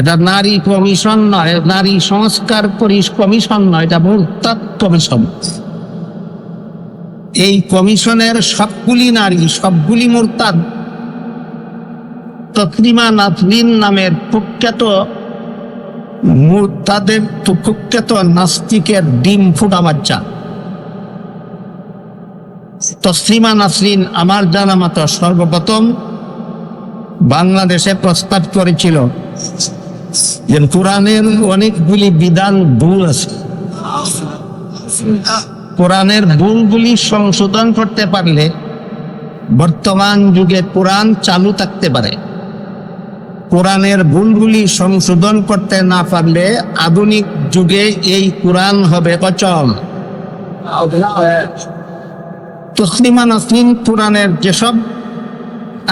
এটা নারী কমিশন নয় নারী সংস্কার কমিশন নয়, এটা মুরতাদ কমিশন। এই কমিশনের সবগুলি নারী, সবগুলি মুরতাদ। তসলিমা নাজরিন নামের কুখ্যাত মুরতাদের কুখ্যাত নাস্তিকের ডিম ফুটা বাচ্চা। তসলিমা নাসরিন আমার জানা মতো সর্বপ্রথম বাংলাদেশে প্রস্তাব করেছিল। যে কোরআনের অনেকগুলি বিধান ভুল আছে। কোরআনের ভুলগুলি সংশোধন করতে পারলে বর্তমান যুগে কোরআন চালু থাকতে পারে। কোরআনের ভুলগুলি সংশোধন করতে না পারলে আধুনিক যুগে এই কোরআন হবে অচল। তসলিমা নাসরিন, কোরআনের যেসব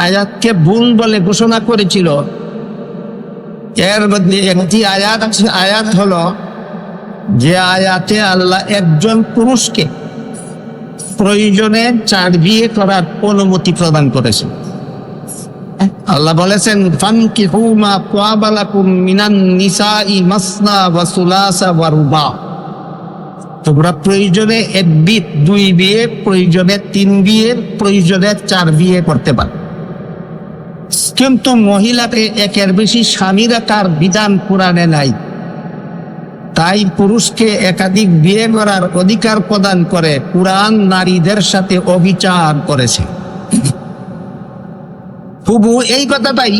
আয়াতকে ভুল বলে ঘোষণা করেছিল এর মধ্যে একটি আয়াত আছে, আয়াত হলো যে আয়াতে আল্লাহ একজন পুরুষকে প্রয়োজনে চার বিয়ে করার অনুমতি প্রদান করেছে আল্লাহ বলেছেন, ফানকিহু মা ক্বাবালাকুম মিনান নিসাই মাসনা ওয়া সুলাসা ওয়া রুবা। তোমরা প্রয়োজনে এক বিয়ে, দুই বিয়ে, প্রয়োজনে তিন বিয়ে, প্রয়োজনে চার বিয়ে করতে পারো। কিন্তু মহিলাকে একের বেশি স্বামী রাখার বিধান পুরাণে নাই। তাই পুরুষকে একাধিক বিয়ে করার অধিকার প্রদান করে কোরআন নারীদের সাথে অবিচার করেছে। হুবু এই কথাটাই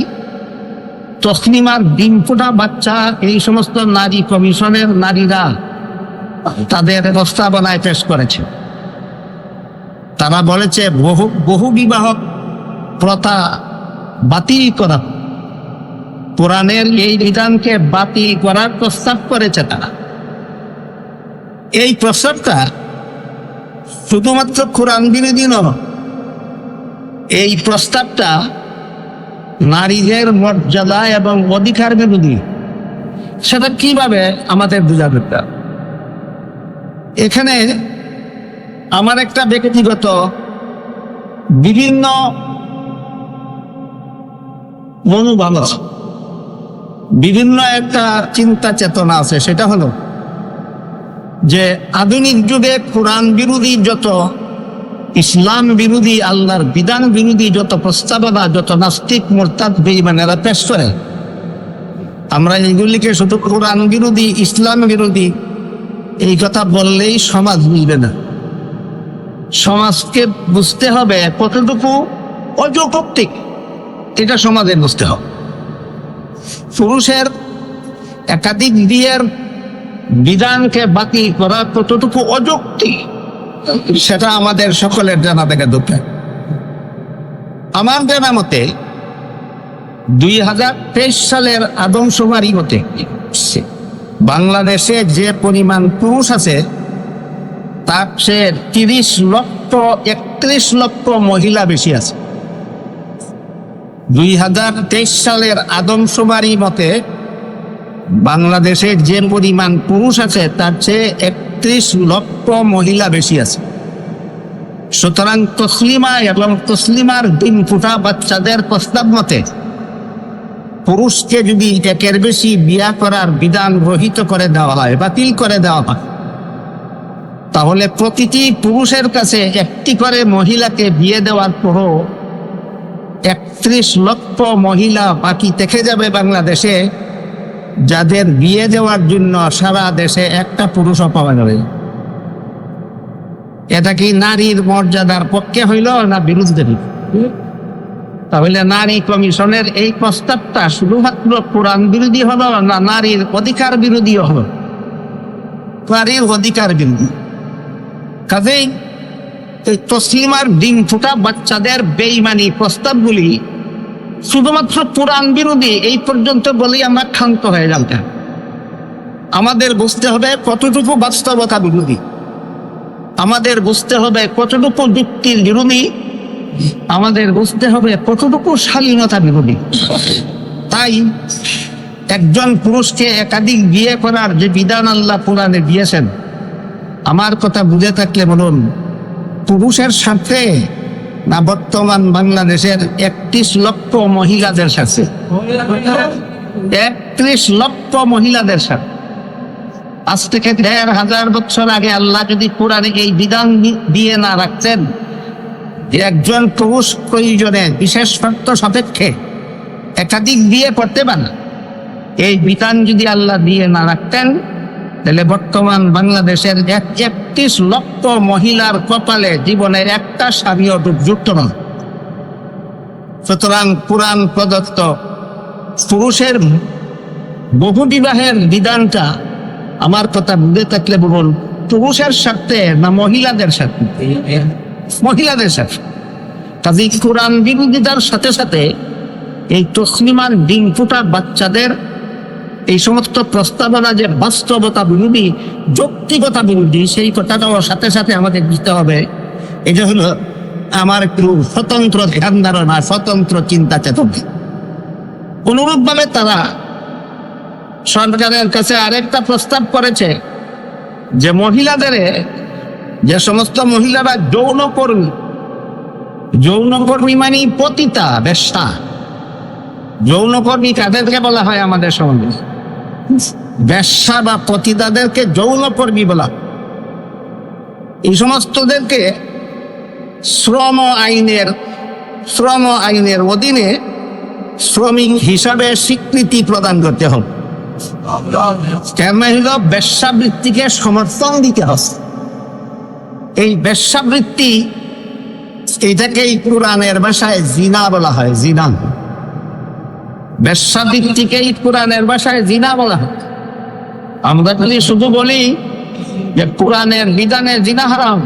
তসলিমার ডিম বাচ্চা, এই সমস্ত নারী কমিশনের নারীরা তাদের প্রস্তাবনায় পেশ করেছে। তারা বলেছে, বহু বহু বিবাহ প্রথা বাতিল করা। কোরআনের এই বিধানকে বাতিল করার প্রস্তাব করেছে তারা। এই প্রস্তাবটা শুধুমাত্র কোরআন বিরোধী নয়, এই প্রস্তাবটা নারীদের মর্যাদা এবং অধিকার বিরোধী। সেটা কীভাবে আমাদের বোঝা এখানে আমার একটা ব্যক্তিগত বিভিন্ন মনোভাব বিভিন্ন একটা চিন্তা চেতনা আছে, সেটা হলো যে আধুনিক যুগে কোরআন বিরোধী যত, ইসলাম বিরোধী, আল্লাহর বিধান বিরোধী যত প্রস্তাবনা যত নাস্তিক, মোরতাদ বেইমানেরা পেশ করে। আমরা এগুলিকে শুধু কোরআন বিরোধী, ইসলাম বিরোধী, এই কথা বললেই সমাজ মিলবে না। সমাজকে বুঝতে হবে কতটুকু অযৌক্তিক। এটা সমাজে বুঝতে হবে। পুরুষের একাধিক বিয়ের বিধানকে বাতিল করা কতটুকু অযৌক্তিক সেটা আমাদের সকলের জানা থেকে দুঃখে আমার জানা মতে দুই হাজার তেইশ সালের আদমশুমারি মতে বাংলাদেশে যে পরিমাণ পুরুষ আছে, তার সে তিরিশ লক্ষ, একত্রিশ লক্ষ মহিলা বেশি আছে। দুই হাজার তেইশ সালের আদমশুমারি মতে বাংলাদেশের যে পরিমাণ পুরুষ আছে, তার চেয়ে একত্রিশ লক্ষ মহিলা বেশি আছে। সুতরাং তসলিমা এবং তসলিমার দিন ফুটা বাচ্চাদের প্রস্তাব মতে, পুরুষকে যদি একের বেশি বিয়া করার বিধান রহিত করে দেওয়া হয়, বাতিল করে দেওয়া হয়, তাহলে প্রতিটি পুরুষের কাছে একটি করে মহিলাকে বিয়ে দেওয়ার পরও একত্রিশ লক্ষ মহিলা বাকি থেকে যাবে বাংলাদেশে, যাদের বিয়ে দেওয়ার জন্য সারা দেশে একটা পুরুষও পাওয়া যাবে। এটা কি নারীর মর্যাদার পক্ষে হইল না বিরুদ্ধে? তাহলে নারী কমিশনের এই প্রস্তাবটা শুধুমাত্র কোরআন বিরোধী হলো না নারীর অধিকার বিরোধী হলো? নারীর অধিকার বিরোধী। কাজেই এই তসলিমার ডিম ফুটা বাচ্চাদের বেইমানি প্রস্তাবগুলি শুধুমাত্র পুরাণ বিরোধী এই পর্যন্ত বলেই আমরা ক্ষান্ত হয়ে যাব। আমাদের বুঝতে হবে কতটুকু বাস্তবতা বিরোধী। আমাদের বুঝতে হবে কতটুকু যুক্তির বিরোধী। আমাদের বুঝতে হবে কতটুকু শালীনতা বিরোধী। তাই একজন পুরুষকে একাধিক বিয়ে করার যে বিধান আল্লাহ পুরাণে দিয়েছেন, আমার কথা বুঝে থাকলে বলুন পুরুষের সাথে না বর্তমান বাংলাদেশের একত্রিশ লক্ষ মহিলাদের সাথে? একত্রিশ লক্ষ মহিলাদের সাথে। আজ থেকে দেড় হাজার বছর আগে আল্লাহ যদি কোরআনে এই বিধান দিয়ে না রাখতেন একজন পুরুষ প্রয়োজনে বিশেষ শর্ত সাপেক্ষে একাধিক বিয়ে করতে পারে, এই বিধান যদি আল্লাহ দিয়ে না রাখতেন তাহলে বর্তমান বাংলাদেশের এক একত্রিশ লক্ষ মহিলার কপালে জীবনের একটা স্বামীও যুক্ত নয়। সুতরাং পুরাণ প্রদত্ত পুরুষের বহু বিবাহের বিধানটা আমার কথা বুঝে থাকলে বলুন, পুরুষের স্বার্থে না মহিলাদের সাথে মহিলাদের সাথে কাজী কোরআন বিরোধিতার সাথে সাথে এই তসলিমান ডিম ফুটা বাচ্চাদের এই সমস্ত প্রস্তাবনা যে বাস্তবতা বিরোধী, যৌক্তিকতা বিরোধী, সেই কথাটাও সাথে সাথে আমাদের দিতে হবে। এটা হলো আমার একটু স্বতন্ত্র ধ্যান ধারণা, স্বতন্ত্র চিন্তা চেতনা। অনুরূপভাবে তারা সরকারের কাছে আরেকটা প্রস্তাব করেছে যে মহিলাদের যে সমস্ত মহিলারা যৌন কর্মী যৌন কর্মী মানে পতিতা, বেশ্যা। যৌনকর্মী কাদেরকে বলা হয় আমাদের সমাজে? বেশ্যা বা পতিতাদেরকে যৌনকর্মী বলা। এই সমস্তদেরকে শ্রম আইনের শ্রম আইনের অধীনে শ্রমিক হিসাবে স্বীকৃতি প্রদান করতে হবে। বেশ্যাবৃত্তিকে সমর্থন দিতে হবে। এই বেশ্যাবৃত্তি এটাকেই কোরআনের ভাষায় জিনা বলা হয় জিনা বেশ্যাবৃত্তিকেই কোরআনের ভাষায় জিনা বলা হয়। আমরা যদি শুধু বলি যে কোরআনের বিধানে জিনা হারাম।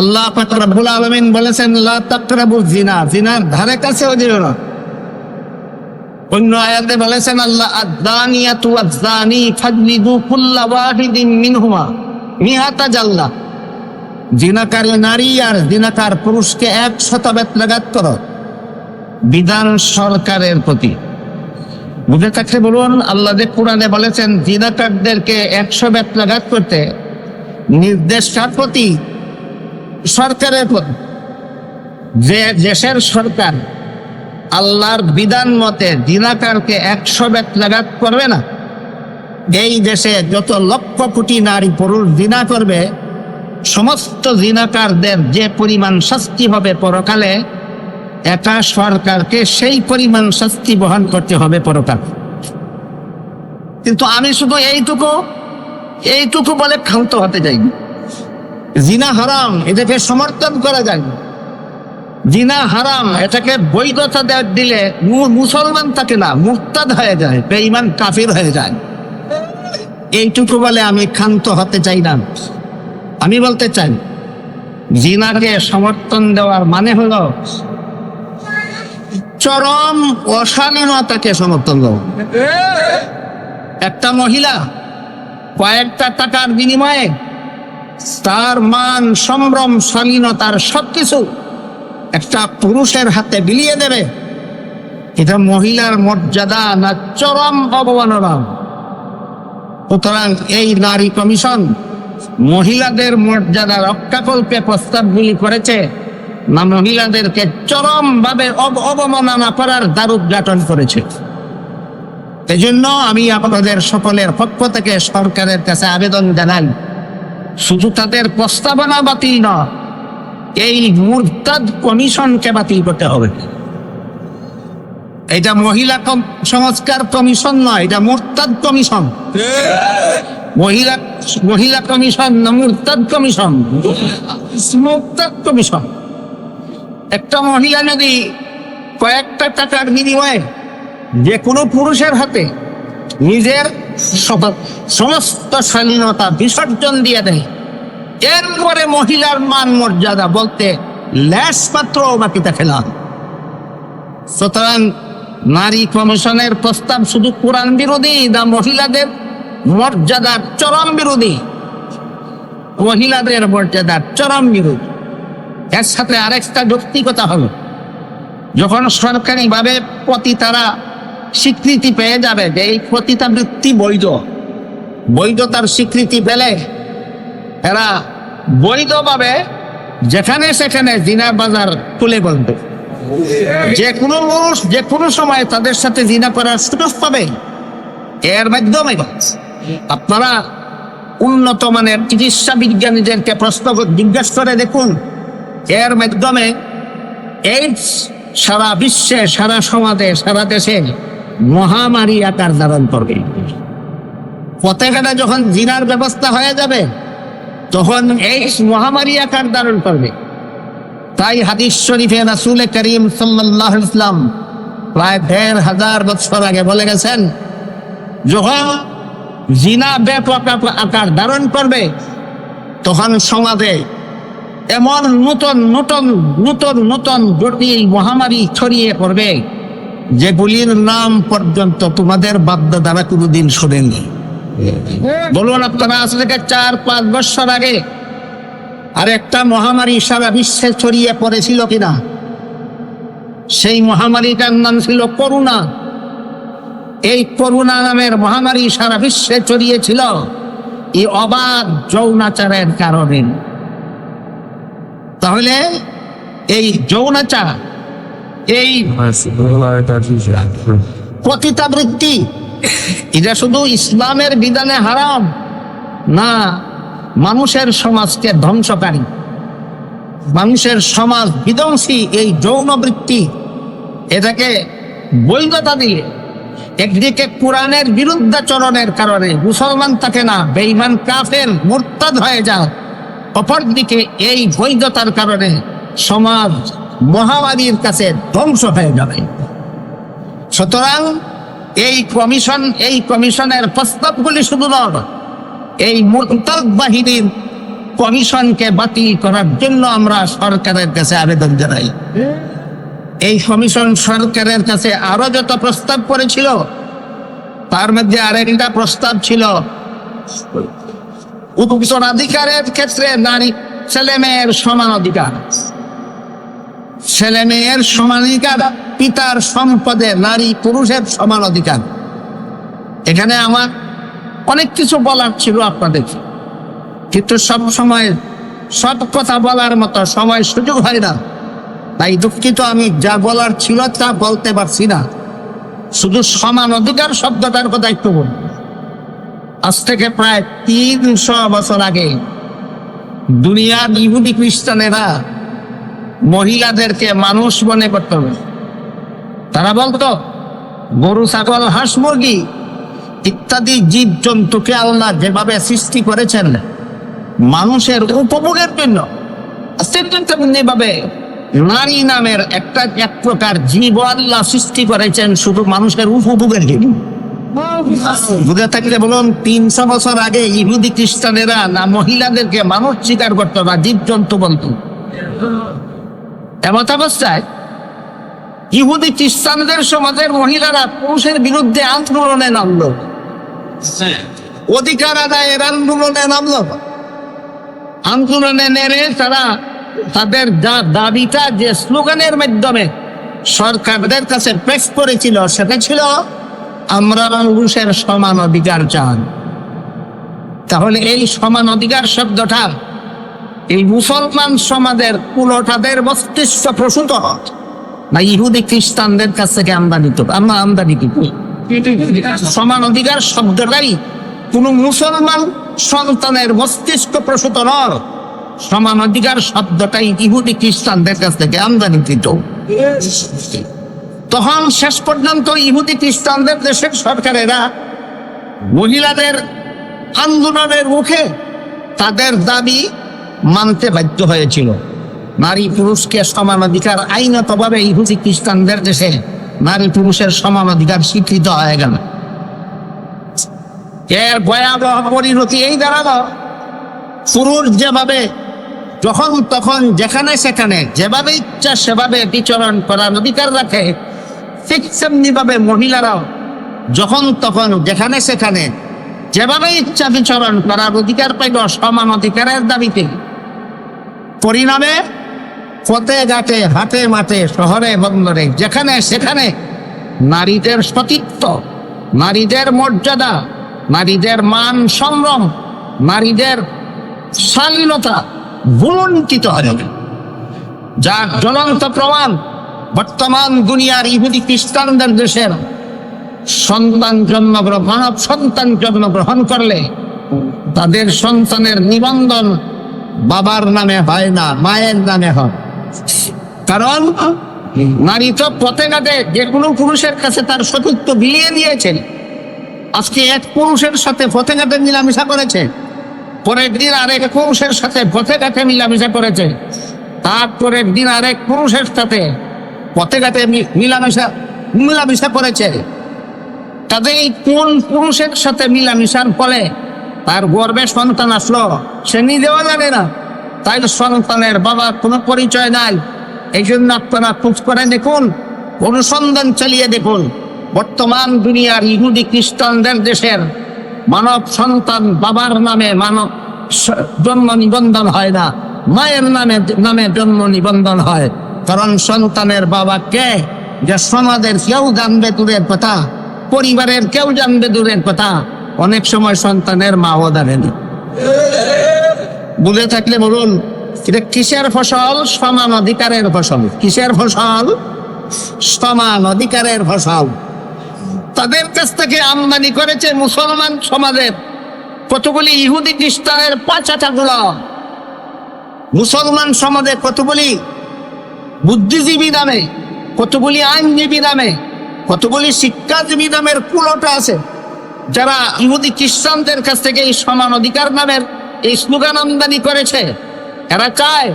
আল্লাহ পাক রব্বুল আলামিন বলেছেন, লা তাকরাবু জিনা। জিনার ধারে কাছেও যেও না অন্য আয়াতে বলেছেন, আল্লাহ আদানিয়াতু আযানি ফাজলিদু কুল্লা ওয়াহিদিন মিনহুমা। মিহাতা জাল্লা। জিনাকার নারী আর জিনাকার পুরুষকে এক শতবেত লাগাত করো। বিধান সরকারের প্রতি। বুঝে থাকলে বলুন, আল্লাহ যে কোরআনে বলেছেন, জিনাকারদেরকে একশো বেত লাগাত করতে নির্দেশ কার প্রতি সরকারের প্রতি। যে দেশের সরকার আল্লাহর বিধান মতে জিনাকারকে একশো বেত লাগাত করবে না, এই দেশে যত লক্ষ কোটি নারী পুরুষ জিনা করবে, সমস্ত জিনাকারদের যে পরিমাণ শাস্তি হবে পরকালে একা সরকারকে সেই পরিমাণ শাস্তি বহন করতে হবে পরকাল। কিন্তু আমি শুধু এইটুকু এইটুকু বলে ক্ষান্ত হতে যাই জিনা হারাম, এটাকে সমর্থন করা যায়। জিনা হারাম, এটাকে বৈধতা দিলে মুসলমান থাকে না, মুক্তাদ হয়ে যায়, বেঈমান কাফির হয়ে যায়। এইটুকু বলে আমি ক্ষান্ত হতে চাই না। আমি বলতে চাই, জিনাকে সমর্থন দেওয়ার মানে হলো চরম অশালীনতাকে সমর্থন দেওয়া একটা মহিলা কয়েকটা টাকার বিনিময়ে তার মান, সম্ভ্রম, শালীনতার সবকিছু একটা পুরুষের হাতে বিলিয়ে দেবে। এটা মহিলার মর্যাদা না চরম অবমাননা? সুতরাং এই নারী কমিশন মহিলাদের মর্যাদা রক্ষাকল্পে প্রস্তাবগুলি করেছে। না মহিলাদেরকে চরম ভাবে অবমাননা করার দ্বারুদ্ঘাটন করেছে। এজন্য আমি আপনাদের সকলের পক্ষ থেকে সরকারের কাছে আবেদন জানাই, শুধু তাদের প্রস্তাবনা বাতিল নয় এই মুরতাদ কমিশনকে বাতিল করতে হবে। এটা মহিলা সংস্কার কমিশন নয়, এটা মুরতাদ কমিশন। মহিলা মহিলা কমিশন না, মুরতাদ কমিশন। মুরতাদ কমিশন। একটা মহিলা যদি কয়েকটা টাকার বিনিময়ে যে কোনো পুরুষের হাতে নিজের সমস্ত স্বাধীনতা বিসর্জন দিয়ে দেয়। এরপরে মহিলার মান মর্যাদা বলতে ল্যাস মাত্র বাকি থাকে না সুতরাং নারী কমিশনের প্রস্তাব শুধু কোরআন বিরোধী না মহিলাদের মর্যাদার চরম বিরোধী। মহিলাদের মর্যাদার চরম বিরোধী। এর সাথে আরেকটা যৌক্তিকতা হলো, যখন সরকারিভাবে পতিতারা স্বীকৃতি পেয়ে যাবে যে এই পতিতা বৃত্তি বৈধ বৈধতার স্বীকৃতি পেলে এরা বৈধভাবে যেখানে সেখানে দিনার বাজার তুলে বলবে। যে কোনো মানুষ যে কোনো সময় তাদের সাথে জিনা করার সুযোগ পাবে। এর মাধ্যমে আপনারা উন্নত মানের চিকিৎসা বিজ্ঞানীদেরকে প্রশ্ন জিজ্ঞেস করে দেখুন এর মাধ্যমে এইডস সারা বিশ্বে, সারা সমাজে, সারা দেশে মহামারী আকার ধারণ করবে। প্রত্যেকটা যখন জিনার ব্যবস্থা হয়ে যাবে, তখন এইডস মহামারী আকার ধারণ করবে। তাই হাদিস শরীফে রাসুল করিম সাল্লাহ ইসলাম প্রায় দেড় হাজার বছর আগে বলে গেছেন, যখন জিনা ব্যাপক আকার ধারণ করবে, তখন সমাজে এমন নূতন নূতন নূতন নূতন জটিল মহামারী ছড়িয়ে পড়বে যেগুলির নাম পর্যন্ত তোমাদের বাদ্যা কোনোদিন শোনেনি বলুন আপনারা, আজ থেকে চার, পাঁচ বছর আগে আর একটা মহামারী সারা বিশ্বে ছড়িয়ে পড়েছিল কিনা? সেই মহামারীটার নাম ছিল করুণা। এই করুণা নামের মহামারী সারা বিশ্বে ছড়িয়েছিল। এই অবাধ যৌনাচারের কারণে। তাহলে এই যৌনাচার এই পতিতাবৃত্তি এটা শুধু ইসলামের বিধানে হারাম না, মানুষের সমাজকে ধ্বংসকারী। মানুষের সমাজ বিধ্বংসী এই যৌনবৃত্তি, এটাকে বৈধতা দিয়ে একদিকে কোরআনের বিরুদ্ধাচরণের কারণে মুসলমান থাকে না বেইমান কাফের, মোরতাদ হয়ে যায় অপরদিকে এই বৈধতার কারণে সমাজ মহামারীর কাছে ধ্বংস হয়ে যাবে। সুতরাং এই কমিশন, এই কমিশনের প্রস্তাবগুলি শুধু নয় এই মোরতাদ বাহিনীর কমিশনকে বাতিল করার জন্য আমরা সরকারের কাছে আবেদন জানাই। এই কমিশন সরকারের কাছে আরও যত প্রস্তাব করেছিল, তার মধ্যে আরেকটা প্রস্তাব ছিল উত্তরাধিকারের ক্ষেত্রে নারী ছেলে মেয়ের সমান অধিকার। ছেলে মেয়ের সমান অধিকার, পিতার সম্পদে নারী পুরুষের সমান অধিকার। এখানে আমার অনেক কিছু বলার ছিল আপনাদের। কিন্তু সব সময় সব কথা বলার মতো সময় সুযোগ হয় না। তাই দুঃখিত আমি যা বলার ছিল তা বলতে পারছি না। শুধু সমান অধিকার শব্দটার কথা একটু বলব আজ থেকে প্রায় তিনশো বছর আগে দুনিয়ার ইহুদি খ্রিস্টানেরা মহিলাদেরকে মানুষ মনে করত। হবে তারা বলতো, গরু, ছাগল, হাঁস, মুরগি ইত্যাদি জীব জন্তুকে আল্লাহ যেভাবে সৃষ্টি করেছেন মানুষের উপভোগের জন্য তেমনিভাবে নারী নামের একটা এক প্রকার জীব আল্লাহ সৃষ্টি করেছেন শুধু মানুষের উপভোগের জন্য। বুঝে থাকলে বলুন তিনশো বছর আগে ইহুদি খ্রিস্টানেরা না মহিলাদেরকে মানুষ স্বীকার করতো না জীব জন্তু বলতো এমত অবস্থায় ইহুদি খ্রিস্টানদের সমাজের মহিলারা পুরুষের বিরুদ্ধে আন্দোলনে নামলো। অধিকার আদায়ের আন্দোলনে নামলো। আন্দোলনে নেড়ে তারা তাদের যা দাবিটা যে স্লোগানের মাধ্যমে সরকারদের কাছে পেশ করেছিল, সেটা ছিল আমরা পুরুষের সমান অধিকার চান। তাহলে এই সমান অধিকার শব্দটা এই মুসলমান সমাজের পুরোটাদের মস্তিষ্ক প্রসূত না ইহুদি খ্রিস্টানদের কাছ থেকে আমদানি তো আমরা আমদানি কি? সমান অধিকার শব্দটাই কোন মুসলমান সন্তানের মস্তিষ্ক প্রসূত নয়। সমান অধিকার শব্দটাই ইহুদি খ্রিস্টানদের কাছ থেকে আমদানি আমদানিকৃত। তখন শেষ পর্যন্ত ইহুদি খ্রিস্টানদের দেশের সরকারেরা মহিলাদের আন্দোলনের মুখে তাদের দাবি মানতে বাধ্য হয়েছিল। নারী পুরুষকে সমান অধিকার আইনতভাবে ইহুদি খ্রিস্টানদের দেশে নারী পুরুষের সমান অধিকার স্বীকৃত হয়ে গেল। এর ভয়াবহ পরিণতি এই দাঁড়াল, পুরুষ যেভাবে যখন তখন যেখানে সেখানে যেভাবে ইচ্ছা সেভাবে বিচরণ করার অধিকার রাখে ঠিক সেমনি ভাবে মহিলারাও যখন তখন যেখানে সেখানে যেভাবে ইচ্ছা বিচরণ করার অধিকার পাইল সমান অধিকারের দাবিতে পরিণামে পথে, ঘাটে, হাটে, মাঠে, শহরে, বন্দরে, যেখানে সেখানে নারীদের সতীত্ব, নারীদের মর্যাদা, নারীদের মান সম্ভ্রম, নারীদের শালীনতা ভুলুণ্ঠিত হয়ে যাবে যার জ্বলন্ত প্রমাণ বর্তমান দুনিয়ার ইহুদি খ্রিস্টানদের দেশের সন্তান জন্মগ্রহণ, মানব সন্তান জন্মগ্রহণ করলে তাদের সন্তানের নিবন্ধন বাবার নামে হয় না, মায়ের নামে হয়। কারণ নারী তো পথে ঘাটে যে কোনো পুরুষের কাছে তার সতীত্ব বিলিয়ে দিয়েছেন। আজকে এক পুরুষের সাথে পথে ঘাটে মিলামিশা করেছে। পরের দিন আরেক পুরুষের সাথে পথে ঘাটে মিলামিশা করেছে। তারপরের দিন আরেক পুরুষের সাথে পথে ঘাটে মিলামিশা মিলামিশা করেছে। তাদের এই কোন পুরুষের সাথে মিলামিশার ফলে তার গর্বে সন্তান আসলো? সে নিজেও জানে না। তাই সন্তানের বাবা কোনো পরিচয় নাই। এই জন্য আপনারা খোঁজ করে দেখুন, অনুসন্ধান চালিয়ে দেখুন। বর্তমান দুনিয়ার ইহুদি খ্রিস্টানদের দেশের মানব সন্তান বাবার নামে মানব জন্ম নিবন্ধন হয় না। মায়ের নামে নামে জন্ম নিবন্ধন হয়। কারণ সন্তানের বাবা কে? যে সমাজের কেউ জানবে দূরের কথা, পরিবারের কেউ জানবে দূরের কথা, অনেক সময় সন্তানের মাও জানে না। বুঝে থাকলে বলুন, এটা কিসের ফসল? সমান অধিকারের ফসল। কিসের ফসল? সমান অধিকারের ফসল। তাদের কাছ থেকে আমদানি করেছে মুসলমান সমাজের কতগুলি ইহুদি খ্রিস্টানের পাঁচাটাগুলো মুসলমান সমাজে কতগুলি বুদ্ধিজীবী নামে, কতগুলি আইনজীবী নামে, কতগুলি শিক্ষাজীবী নামের কুলটা আছে। যারা ইহুদি খ্রিস্টানদের কাছ থেকে এই সমান অধিকার নামের এই স্লোগান আমদানি করেছে, এরা চায়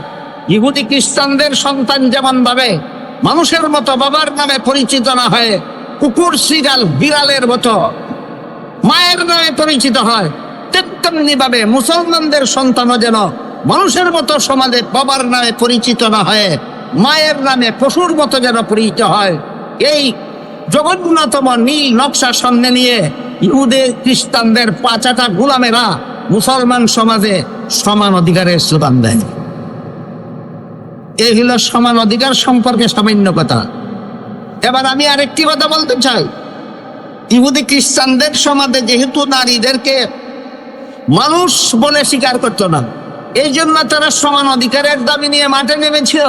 ইহুদি খ্রিস্টানদের সন্তান যেমন ভাবে মানুষের মতো বাবার নামে পরিচিত না হয়ে কুকুর, সিগাল, বিড়ালের মতো মায়ের নামে পরিচিত হয় তেমনি ভাবে মুসলমানদের সন্তানও যেন মানুষের মতো সমাজে বাবার নামে পরিচিত না হয়ে মায়ের নামে পশুর মতো যেন পরিচিত হয়। এই জগন্নাথম নীল নকশা সামনে নিয়ে ইহুদে খ্রিস্টানদের পাঁচাটা গুলামেরা মুসলমান সমাজে সমান অধিকারের স্লোগান দেয়। এই হলো সমান অধিকার সম্পর্কে সামান্য কথা এবার আমি আরেকটি কথা বলতে চাই। ইহুদি খ্রিস্টানদের সমাজে যেহেতু নারীদেরকে মানুষ বলে স্বীকার করতো না এই জন্য তারা সমান অধিকারের দাবি নিয়ে মাঠে নেমেছিল।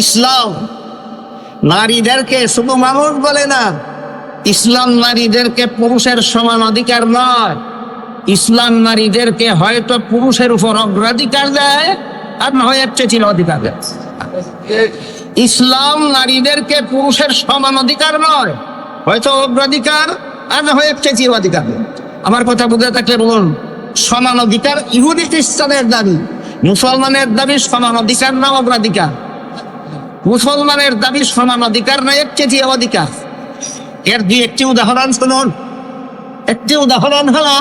ইসলাম নারীদেরকে শুধু মানুষ বলে না, ইসলাম নারীদেরকে পুরুষের সমান অধিকার নয়। ইসলাম নারীদেরকে হয়তো পুরুষের উপর অগ্রাধিকার দেয়, আর না হয় ছিল অধিকার দেয়। ইসলাম নারীদেরকে পুরুষের সমান অধিকার নয়, হয়তো অগ্রাধিকার, আর না হয় ছিল অধিকার। আমার কথা বুঝে থাকলে বলুন, সমান অধিকার ইহুদি খ্রিস্টানের দাবি, মুসলমানের দাবি সমান অধিকার না অগ্রাধিকার? মুসলমানের দাবি সমান অধিকার না এক চেটিয়া অধিকার? এর দুই একটি উদাহরণ শুনুন। একটি উদাহরণ হলো,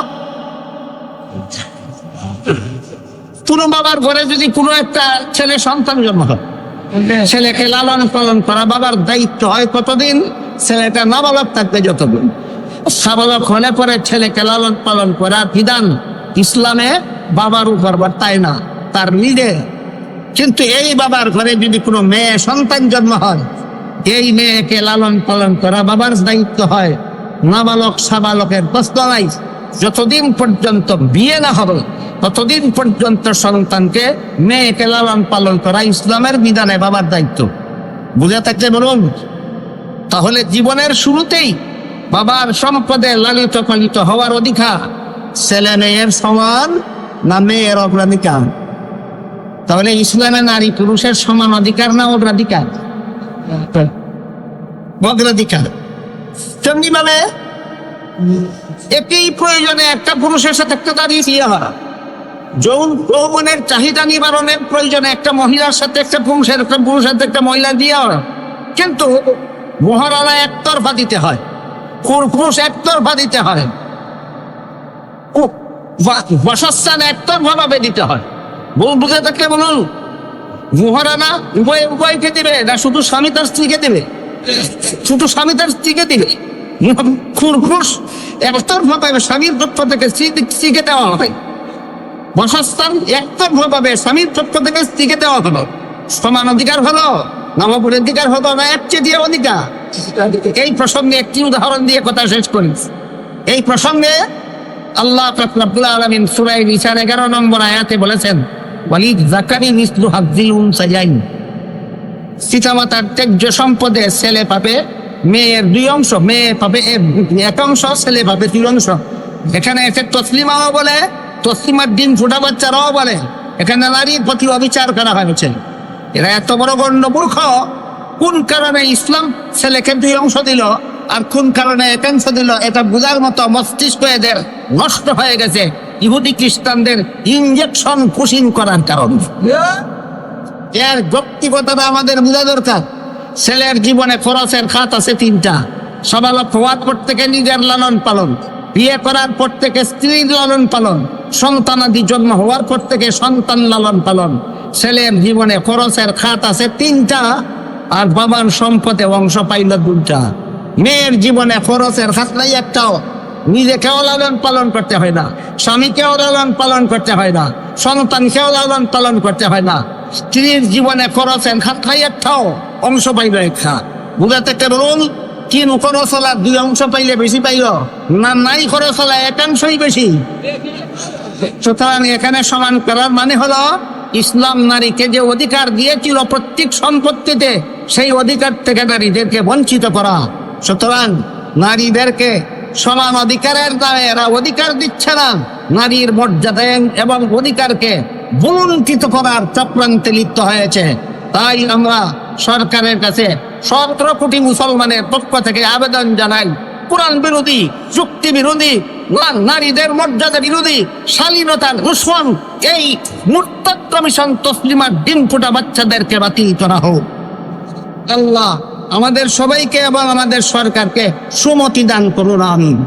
কোনো বাবার ঘরে যদি কোনো একটা ছেলে সন্তান জন্ম হয়, ছেলেকে লালন পালন করা বাবার দায়িত্ব হয় কতদিন? ছেলেটা নাবালক থাকবে যতদিন। সাবালক হলে পরে ছেলেকে লালন পালন করা বিধান ইসলামে বাবার উপর বর্তায় না, তার নিজে কিন্তু এই বাবার ঘরে যদি কোনো মেয়ে সন্তান জন্ম হয়, এই মেয়েকে লালন পালন করা বাবার দায়িত্ব হয়। নাবালক, সাবালকের প্রশ্ন নাই। যতদিন পর্যন্ত বিয়ে না হবে, ততদিন পর্যন্ত সন্তানকে মেয়েকে লালন পালন করা ইসলামের বিধানে বাবার দায়িত্ব। বুঝে থাকলে বলুন? তাহলে জীবনের শুরুতেই বাবার সম্পদে লালিত পালিত হওয়ার অধিকার ছেলে মেয়ের সমান না মেয়ের অগ্রাধিকার? তাহলে ইসলামে নারী পুরুষের সমান অধিকার না অগ্রাধিকার? অগ্রাধিকার। তেমনি মানে একই প্রয়োজনে একটা পুরুষের সাথে একটা নারী বিয়ে হয়। যৌন যৌবনের চাহিদা নিবারণের প্রয়োজনে একটা মহিলার সাথে একটা পুরুষের একটা পুরুষের সাথে একটা মহিলা বিয়ে হয়। কিন্তু মহারানা একতরফা দিতে হয়। পুর- পুরুষ একতরফা দিতে হয়। বাসস্থান একতরফা ভাবে দিতে হয়। বউ বুঝে থাকলে বলুন মহারানা উভয় উভয়কে দেবে? না শুধু স্বামী তার স্ত্রীকে দেবে? শুধু স্বামী তার স্ত্রীকে দিবে? খুরখুশ একতরফা পাবে স্বামীর পক্ষ থেকে স্ত্রী- স্ত্রীকে দেওয়া হবে বাসস্থান একতরফা পাবে স্বামীর পক্ষ থেকে স্ত্রীকে দেওয়া হলো। সমান অধিকার হলো নবপুর অধিকার হলো না দিয়ে অধিকার। এই প্রসঙ্গে একটি উদাহরণ দিয়ে কথা শেষ করি। এই প্রসঙ্গে আল্লাহ রাব্বুল আলামিন সূরা নিসার 11 নম্বর আয়াতে বলেছেন ওয়ালিদ জাকারি মিসলু হাজ্জিল উনসায়াইন সীতামাতার ত্যায্য সম্পদে ছেলে পাবে, মেয়ের দুই অংশ, মেয়ে পাবে এক অংশ, ছেলে পাবে দুই অংশ। এখানে একে তসলিমাও বলে, তসলিমার দিন ফুটা বাচ্চারাও বলে। এখানে নারীর প্রতি অবিচার করা হয়েছে। এরা এত বড় গণ্ড মূর্খ কোন কারণে ইসলাম ছেলেকে দুই অংশ দিল আর কোন কারণে একাংশ দিল, এটা বোঝার মতো মস্তিষ্ক এদের নষ্ট হয়ে গেছে। ইহুদি খ্রিস্টানদের ইঞ্জেকশন পুশিং করার কারণে। এর ব্যক্তিগতটা আমাদের বোঝা দরকার। ছেলের জীবনে খরচের খাত আছে তিনটা। সবালক হওয়ার পর থেকে নিজের লালন পালন। বিয়ে করার পর থেকে স্ত্রীর লালন পালন। সন্তানাদি জন্ম হওয়ার পর থেকে সন্তান লালন পালন। ছেলের জীবনে খরচের খাত আছে তিনটা আর বাবার সম্পদে অংশ পাইল দুটা মেয়ের জীবনে খরচের খাত নাই একটাও। নিজেকেও লালন পালন করতে হয় না স্বামীকেও লালন পালন করতে হয় না সন্তানকেও লালন পালন করতে হয় না। স্ত্রীর জীবনে খরচের খাত খাই একটাও অংশ পাইল একটা বুঝাতে কেবল তিন খরচ হলা দুই অংশ পাইলে বেশি পাইল? না, নাই খরচ হলা একাংশই বেশি। সুতরাং এখানে সমান করার মানে হলো, ইসলাম নারীকে যে অধিকার দিয়েছিল প্রত্যেক সম্পত্তিতে, সেই অধিকার থেকে নারীদেরকে বঞ্চিত করা। সুতরাং নারীদেরকে সমান অধিকারের দ্বারা এরা অধিকার দিচ্ছে না। নারীর মর্যাদা এবং অধিকারকে বলুণ্ঠিত করার চক্রান্তে লিপ্ত হয়েছে। তাই আমরা সরকারের কাছে সতেরো কোটি মুসলমানের পক্ষ থেকে আবেদন জানাই, কোরআন বিরোধী চুক্তি বিরোধী নারীদের মর্যাদা বিরোধী, শালীনতার দুশ্মন এই মুরতাদ কমিশন তসলিমার ডিম ফুটা বাচ্চাদেরকে বাতিল করা হোক। আল্লাহ আমাদের সবাইকে এবং আমাদের সরকারকে সুমতি দান করুন আমিন।